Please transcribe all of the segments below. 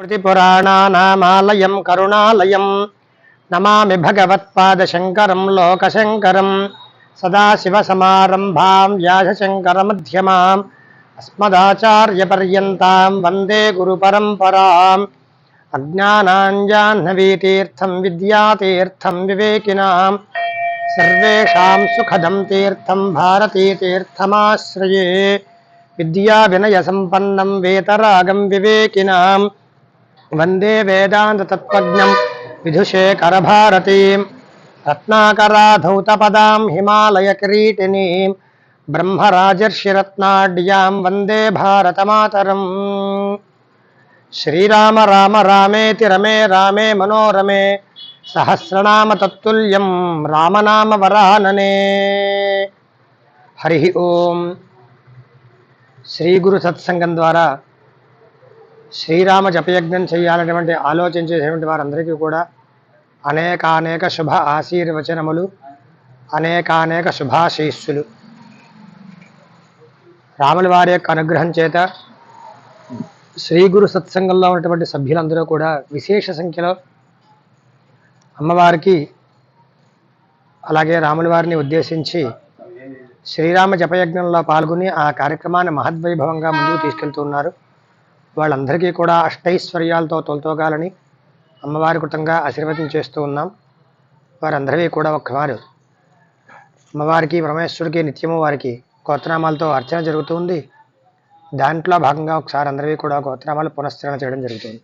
స్మృతిపురాణానామాలయం కరుణాలయం. నమామి భగవత్పాదశంకరం లోకశంకరం. సదాశివసమారంభాం వ్యాసశంకరమధ్యమాం. అస్మదాచార్యపర్యంతం వందే గురుపరంపరాం. అజ్ఞానాంజాహ్నవీతీర్థం విద్యాతీర్థం వివేకినాం. సర్వేషాం సుఖదం తీర్థం భారతీతీర్థమాశ్రయే. విద్యా వినయ వేతరాగం వివేకినాం. వందే వేదాంతతత్త్వజ్ఞం విధుశేఖరభారతీం రత్నాకరాధౌతపదాం హిమాలయకిరీటినీం బ్రహ్మరాజర్షిరత్నాడ్యాం వందే భారతమాతరం శ్రీరామ రామ రామేతి రమే రామే మనోరమే సహస్రనామ తత్తుల్యం రామనామ వరాననే హరి ఓం శ్రీ గురు సత్సంగం ద్వారా శ్రీరామ జపయజ్ఞం చేయాలనేటువంటి ఆలోచన చేసేటువంటి వారందరికీ కూడా అనేకానేక శుభ ఆశీర్వచనములు అనేకానేక శుభాశీస్సులు. రాముల వారి యొక్క అనుగ్రహం చేత శ్రీ గురు సత్సంగంలో ఉన్నటువంటి సభ్యులందరూ కూడా విశేష సంఖ్యలో అమ్మవారికి అలాగే రాముల వారిని ఉద్దేశించి శ్రీరామ జపయజ్ఞంలో పాల్గొని ఆ కార్యక్రమాన్ని మహద్వైభవంగా ముందుకు తీసుకెళ్తున్నారు వాళ్ళందరికీ కూడా అష్టైశ్వర్యాలతో తొలతోగాలని అమ్మవారి కృతంగా ఆశీర్వదం చేస్తూ ఉన్నాం. వారందరికీ కూడా ఒక్కవారు అమ్మవారికి పరమేశ్వరుడికి నిత్యము వారికి గోత్రనామాలతో అర్చన జరుగుతుంది దాంట్లో భాగంగా ఒకసారి అందరికీ కూడా గోత్రనామాలు పునశ్చరణ చేయడం జరుగుతుంది.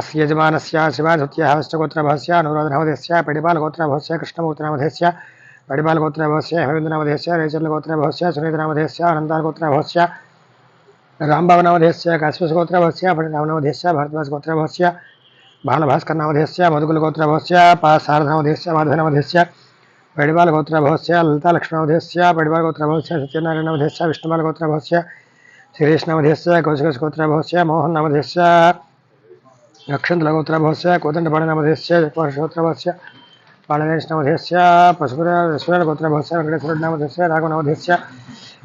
అస్య యజమానస్య శివాధృత్య హస్తగోత్రభస్య అనురాధనవధస్య పడిపాల గోత్రభస్య కృష్ణమూర్తినామధేస్య పడిపాల గోత్రభస్య హేమేంద్రనామధేస్య రేచర్ల గోత్రభస్య సునీతనామధేస్య అనంతాల గోత్రభస్య రాంభవనామధేస్య కాశ్మీసగోత్రభస్య పడినామనవధేస్య భరద్వాజగోత్రభస్య బాలభాస్కర్నామధేస్య మధుకులగోత్రభస్య పా శారదనామధేస్య మాధవనామధేస్య పడిపాల గోత్రభస్య లలితాలక్ష్మణవధేస్య పడిపాల గోత్రభస్య సత్యనారాయణవధేస్య విష్ణుపాల గోత్రభస్య శ్రీకృష్ణవధేస్య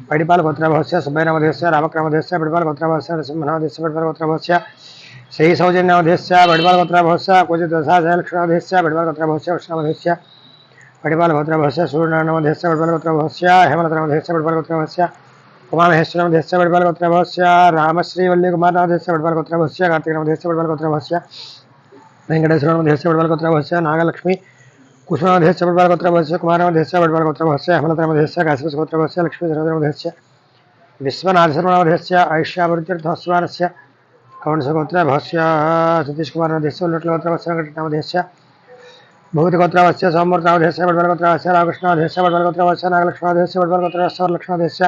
पटिपालगोत्रभस्य सुबैरवधस्य बड़पाल पटिपालगोत्रभस्य नृसिंहनावधस्य पटिपालगोत्रभस्य श्रीसौजन्यावधस्य पटिपालगोत्रभस्य बड़पाल लक्ष्मणावधस्य पटिपालगोत्रभस्य बड़पाल पटिपालगोत्रभस्य सूर्यनारायणवधस्य बड़पाल हेमलत्रावधस्य पटिपालगोत्रभस्य बड़पाल पटिपालगोत्रभस्य रामश्रीवल्लीकुमारनाथस्य बड़पाल कार्तिकनामध्यस्य पटिपालगोत्रभस्य बड़पाल पटिपालगोत्रभस्य नागलक्ष्मी कुष्माध्यक्ष बडबालगोत्रवश्य कुमारवध्यक्ष बडबालगोत्रवश्य हमलत्रवध्यक्ष काशीपशगोत्रवश्य लक्ष्मीधरवध्यक्ष विश्वनाथशर्मणवध्यक्ष ऐश्यावृत्तीर्थस्वानस्य कवंसगोत्र भवस्य सतीश कुमारवध्यक्ष उल्लटलगोत्रवस्य वेंकटनामध्यक्ष भूतगोत्रवस्य सौमूर्तावध्यक्ष बडबालगोत्रवस्य रामकृष्णाध्यक्ष बडबालगोत्रवस्य नागलक्ष्माध्यक्ष बडबालगोत्रवस्य वरलक्ष्माध्यक्ष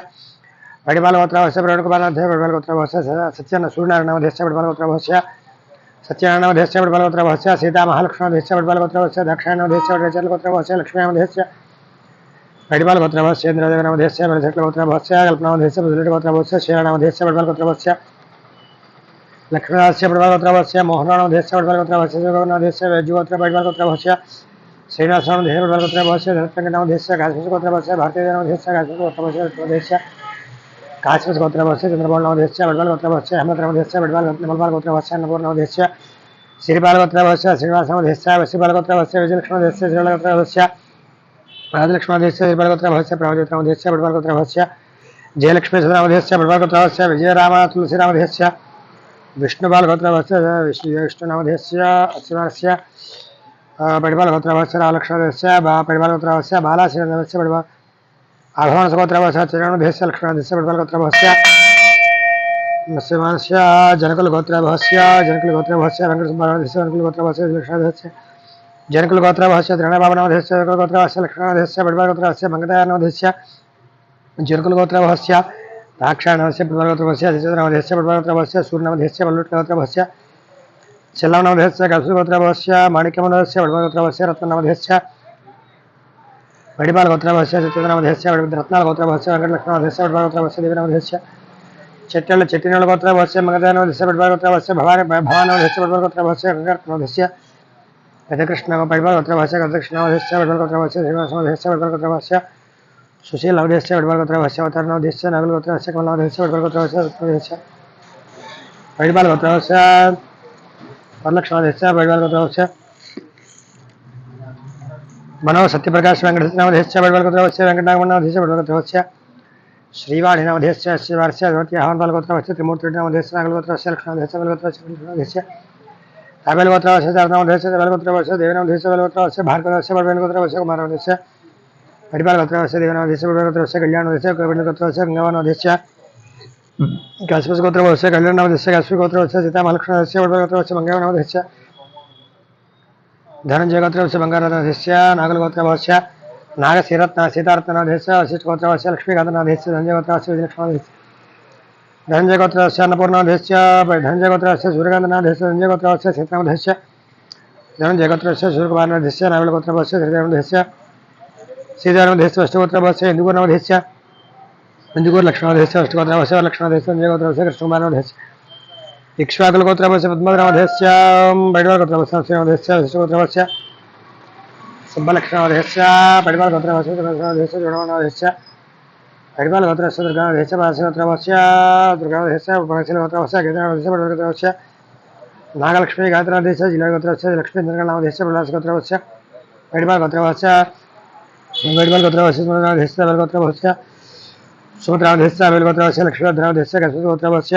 वडिबालगोत्रवस्य प्रणकुमाराध्यक्ष बडबालगोत्रवस्य सत्यन सूर्यनारायणवध्यक्ष बडबालगोत्रवस्य सत्यानामधेश्च बलवत्रवश्च सीतामहालक्ष्मणधेश्च बलवत्रवश्च दक्षाणामधेश्च रचलवत्रवश्च लक्ष्म्यामधेश्च कटिपालवत्रवश्च इन्द्रदेवनामधेश्च बलशक्लवत्रवश्च कल्पनामधेश्च बुदलटवत्रवश्च शेराणामधेश्च बलवत्रवश्च लक्ष्मीनाथस्य बलवत्रवश्च मोहनामधेश्च बलवत्रवश्च जगन्नाथस्य वैजुवत्र बलवत्रवश्च श्रीनाथनामधेश्च बलवत्रवश्च धनपङ्कनामधेश्च घासकोत्रवश्च भारतीयजनामधेश्च घासकोत्रवश्च పడిపాలగోత్రవస్య ప్రవీణకుమారనాథే పడిపాలగోత్రవస్య సత్యన సూర్యనారాయణమధేస్య పడిపాలగోత్రవస్య సత్యనారాయణమధేస్య పడిపాలగోత్రవస్య సీతామహాలక్ష్మణామధేస్య పడిపాలగోత్రవస్య దక్షిణామధేస్య పడిచర్లగోత్రవస్య లక్ష్మీనామధేస్య పడిపాలగోత్రవస్య ఇంద్రదేవనామధేస్య బలిచట్లగోత్రవస్య కల్పనామధేస్య బుద్ధులగోత్రవస్య శ్రీరామధేస్య పడిపాలగోత్రవస్య లక్ష్మీనాథస్య పడిపాలగోత్రవస్య మోహనామధేస్య పడిపాలగోత్రవస్య జగన్నామధేస్య వైద్యగోత్ర పడిపాలగోత్రవస్య శ్రీనివాసనామధేస్య పడిపాలగోత్రవస్య ధనత్రంగనామధేస్య కాశ్మీరగోత్రవస్య భారతీయనామధేస్య కాశ్మీరగోత్రవస్య కాశ్మీరగోత్రవస్య చంద్రబాబునామధేస్య పడిపాలగోత్రవస్య అహ్మద్నామధేస్య పడిపాలగోత్రవస్య అన్నపూర్ణామధేస్య శ్రీపాలగోత్రవస్య శ్రీనివాసనామధేస్య వశీపాలగోత్రవస్య విజయలక్ష్మణధేస్య శ్రీలగోత్రవస్య రాజలక్ష్మణధేస్య आघवानसगोत्रवस्य चिरणभिस्य लक्षणादिस्य प्रबलगोत्रवस्य मत्स्यमानस्य जनकुलगोत्रवस्य जनकुलगोत्रवस्य वेङ्कटसम्भावनभिस्य जनकुलगोत्रवस्य लक्षणादिस्य जनकुलगोत्रवस्य त्रिणभावनामधिस्य जनकुलगोत्रवस्य लक्षणादिस्य बडभागोत्रस्य मङ्गतायानमधिस्य जनकुलगोत्रवस्य दाक्षाणस्य प्रबलगोत्रवस्य चतुर्नामधिस्य बडभागोत्रवस्य सूर्यनामधिस्य बल्लुट्गोत्रवस्य चल्लामनामधिस्य कल्सुगोत्रवस्य माणिक्यमनस्य बडभागोत्रवस्य रत्ननामधिस्य జనకుల గోత్రభస్య లక్ష్మణధేస్య జనకుల గోత్రభస్య త్రిణబాబునామధేస్య జనకుల గోత్రభస్య లక్ష్మణధేస్య పడిపాలగోత్రవస్య మంగళానవధేస్య జనకుల గోత్రభస్య దాక్షాణవస్య పడిపాలగోత్రభస్య శిశురామధేస్య పడిపాలగోత్రభస్య సూర్యనవధేస్య పల్లుట్లగోత్రభస్య చెల్లవనవధేస్య కల్సుగోత్రభస్య మాణిక్యమనవస్య పడిపాలగోత్రభస్య రత్ననవధేస్య పడిపాలగోత్రభస్య సత్యనవధేస్య రత్నాల గోత్రభస్య వెంకటలక్ష్మణవధేస్య పడిపాలగోత్రభస్య దేవినవధేస్య చెట్టెళ్ళ చెట్టినల గోత్రభస్య మగధానవధేస్య పడిపాలగోత్రభస్య భవాని భవానవధేస్య పడిపాలగోత్రభస్య వెంకటనవధేస్య గజకృష్ణ పడిపాలగోత్రభస్య గజకృష్ణవధేస్య పడిపాలగోత్రభస్య శ్రీనివాసనవధేస్య పడిపాలగోత్రభస్య మనో సత్యప్రకాశ వెంకటనామధేశ్య బడవల్గోత్రవస్య వెంకటనామనామధేశ్య బడవల్గోత్రవస్య శ్రీవాణి నామధేశ్య శ్రీవారస్య భగవతి ఆహ్వానబల్గోత్రవస్య త్రిమూర్తి నామధేశ్య నాగలగోత్రవస్య లక్ష్మణాధేశ్య బలగోత్రవస్య నామధేశ్య తాబెలగోత్రవస్య చారణామధేశ్య బలగోత్రవస్య దేవనామధేశ్య బలగోత్రవస్య భార్గవస్య బడవెనగోత్రవస్య కుమారవధేశ్య పటిపాలగోత్రవస్య దేవనామధేశ్య బడవగోత్రవస్య కళ్యాణోధేశ్య కబినగోత్రవస్య గంగవానోధేశ్య కాశ్మీస్ గోత్రవస్య కళ్యాణనామధేశ్య కాశ్మీ గోత్రవస్య సీతామలక్ష్మణోధేశ్య బడవగోత్రవస్య మంగళనామధేశ్య ಧನಂಜಯ ಗೋತ್ರವಶ್ಯ ಬಂಗಾರನಾಥಸ್ಯ ನಾಗಲಗೋತ್ರವಶ್ಯ ನಾಗ ಶ್ರೀರತ್ನ ಸೀತಾರತ್ನಾಧೇಶ ವಶಿಷ್ಠ ಗೋತ್ರವಶ್ಯ ಲಕ್ಷ್ಮೀಕಾಂತನಾಧೇಶ ಧನಂಜಯ ಗೋತ್ರವಶ್ಯ ವಿಜಯಲಕ್ಷ್ಮಣಾಧೇಶ ಧನಂಜಯ ಗೋತ್ರವಶ್ಯ ಅನ್ನಪೂರ್ಣಾಧೇಶ ಧನಂಜಯ ಗೋತ್ರವಶ್ಯ ಸೂರ್ಯಕಾಂತನಾಧೇಶ ಧನಂಜಯ ಗೋತ್ರವಶ್ಯ ಸೀತಾಮಧೇಶ ಧನಂಜಯ ಗೋತ್ರವಶ್ಯ ಸೂರ್ಯಕುಮಾರನಾಧೇಶ ನಾಗಲಗೋತ್ರವಶ್ಯ ಶ್ರೀದೇವನಧೇಶ ಶ್ರೀದೇವನಧೇಶ ಅಷ್ಟಗೋತ್ರವಶ್ಯ ಹಿಂದೂಗೋರ್ನವಧೇಶ ಹಿಂದೂಗೋರ್ ಲಕ್ಷ್ಮಣಾಧೇಶ ಅಷ್ಟಗೋತ್ರವಶ್ಯ ಲಕ್ಷ್ಮಣಾಧೇಶ ಧನಂಜಯ ಗೋತ್ರವಶ್ಯ ಕೃಷ್ಣಕುಮಾರನಾಧೇಶ ఇక్ష్వాకులగోత్రమస్య పద్మద్రమధస్యాం బైడవాలగోత్రమస్యోత్రమస్య సుబ్బలక్ష్మణవధస్య బైడవాలగోత్రమస్యోత్రమస్య జగణవనవధస్య బైడవాలగోత్రస్య దుర్గావధస్య భాస్యోత్రమస్య దుర్గావధస్య ఉపనశీలగోత్రమస్య గేంద్రవధస్య బడవలగోత్రమస్య నాగలక్ష్మీ గాత్రవధస్య జిల్లాగోత్రస్య లక్ష్మీంద్రగణవధస్య బలాసగోత్రమస్య బైడవాలగోత్రమస్య బైడవాలగోత్రమస్య సుమద్రవధస్య బలగోత్రమస్య సుమద్రావధస్య బలగోత్రమస్య లక్ష్మీద్రవధస్య గణపతిగోత్రమస్య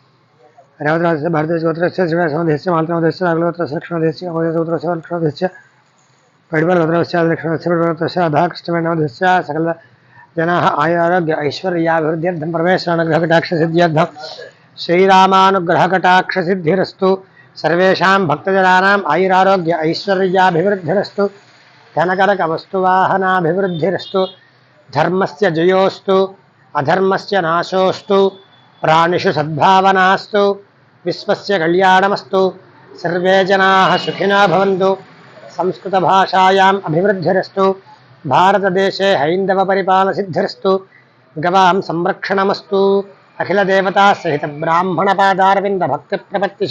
రేవతరాజ భారతదేశ గోత్రస్య శ్రీవాసమదేశ్య మాల్తమదేశ్య నాగలగోత్రస్య లక్ష్మణదేశ్య సకల జనా ఆయురారోగ్య ఐశ్వర్యాభివృద్ధ్యర్థం పరమేశ్వరానుగ్రహకటాక్షసిద్ధ్యర్థం శ్రీరామానుగ్రహకటాక్షసిద్ధిరస్తు సర్వేషాం భక్తజనానాం ఆయురారోగ్య ఐశ్వర్యాభివృద్ధిరస్తు ధనకరకవస్తువాహనాభివృద్ధిరస్తు ధర్మస్య జయోస్తు నాశోస్తు ప్రాణిషు సద్భావనాస్తు విశ్వస్య కళ్యాణమస్తు. సర్వే జనా సుఖినా భవంతు. సంస్కృతభాషాయాం అభివృద్ధిరస్తు. భారతదేశే హైందవ పరిపాల సిద్ధిరస్తు గవాం సంరక్షణమస్తు. అఖిల దేవతా సహిత బ్రాహ్మణ పాదారవింద భక్తి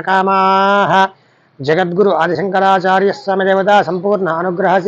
కామా. జగద్గురు ఆదిశంకరాచార్య దేవత సంపూర్ణ అనుగ్రహ